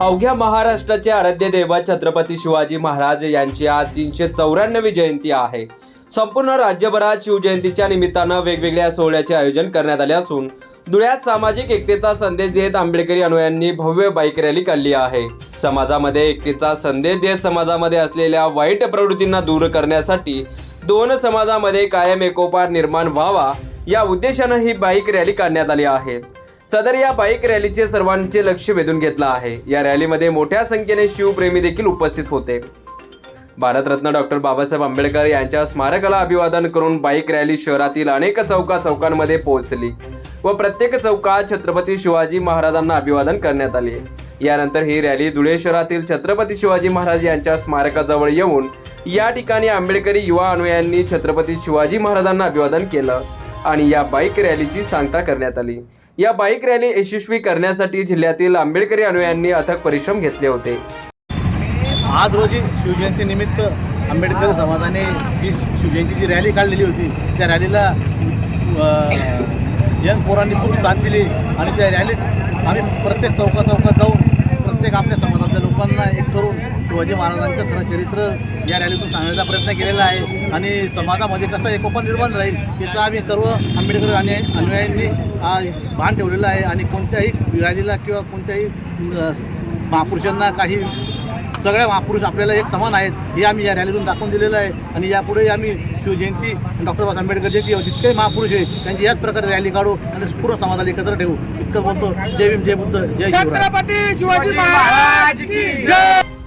अवघ्या महाराष्ट्राचे आराध्यदेवा छत्रपती शिवाजी महाराज यांची आज तीनशे चौऱ्याण्णवी जयंती आहे. संपूर्ण राज्यभरात शिवजयंतीच्या निमित्तानं वेगवेगळ्या सोहळ्याचे आयोजन करण्यात आले असून धुळ्यात सामाजिक एकतेचा संदेश देत आंबेडकरी अनुयांनी भव्य बाईक रॅली काढली आहे. समाजामध्ये एकतेचा संदेश देत समाजामध्ये असलेल्या वाईट प्रवृत्तींना दूर करण्यासाठी दोन समाजामध्ये कायम एकोपार निर्माण व्हावा या उद्देशानं ही बाईक रॅली काढण्यात आली आहे. सदर या बाईक रॅलीचे सर्वांचे लक्ष वेधून घेतलं आहे. या रॅलीमध्ये मोठ्या संख्येने शिवप्रेमी देखील उपस्थित होते. भारतरत्न डॉक्टर बाबासाहेब आंबेडकर यांच्या स्मारकाला अभिवादन करून बाईक रॅली शहरातील अनेक चौका चौकांमध्ये पोहोचली व प्रत्येक चौकात छत्रपती शिवाजी महाराजांना अभिवादन करण्यात आले. यानंतर ही रॅली धुळे शहरातील छत्रपती शिवाजी महाराज यांच्या स्मारकाजवळ येऊन या ठिकाणी आंबेडकरी युवा अनुयायांनी छत्रपती शिवाजी महाराजांना अभिवादन केलं आणि या बाईक रॅलीची सांगता करण्यात आली. या बाईक रॅली यशस्वी करण्यासाठी जिल्ह्यातील आंबेडकरी अनुयायांनी अथक परिश्रम घेतले होते. आज रोजी शिवजयंती निमित्त आंबेडकर समाजाने जी शिवजयंतीची रॅली काढलेली होती त्या रॅलीला यंग पोरांनी खूप साथ दिली आणि त्या रॅलीत आम्ही प्रत्येक चौका चौकात जाऊन प्रत्येक आपल्या समाजातल्या लोकांना एक करून शिवाजी महाराजांचं खरं चरित्र या रॅलीतून सांगण्याचा प्रयत्न केलेला आहे. आणि समाजामध्ये कसं एकोपा निर्माण राहील तिथं आम्ही सर्व आंबेडकर आणि अनुयायांनी भान ठेवलेलं आहे. आणि कोणत्याही रॅलीला किंवा कोणत्याही महापुरुषांना काही सगळ्या महापुरुष आपल्याला एक समान आहेत हे आम्ही या रॅलीतून दाखवून दिलेलं आहे. आणि यापुढे आम्ही शिवजयंती डॉक्टर बाबासाहेब आंबेडकर जयंती जितके महापुरुष आहे त्यांची याच प्रकारे रॅली काढू आणि पूर्ण समाजाला एकत्र ठेवू. इतकं बोलतो. जय भीम जय बुद्ध जय शिवराय.